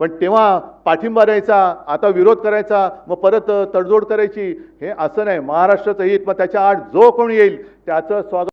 पण तेव्हा पाठिंबा द्यायचा आता विरोध करायचा मग परत तडजोड करायची हे असं नाही. महाराष्ट्राचं हित मग त्याच्या आड जो कोण येईल त्याचं स्वागत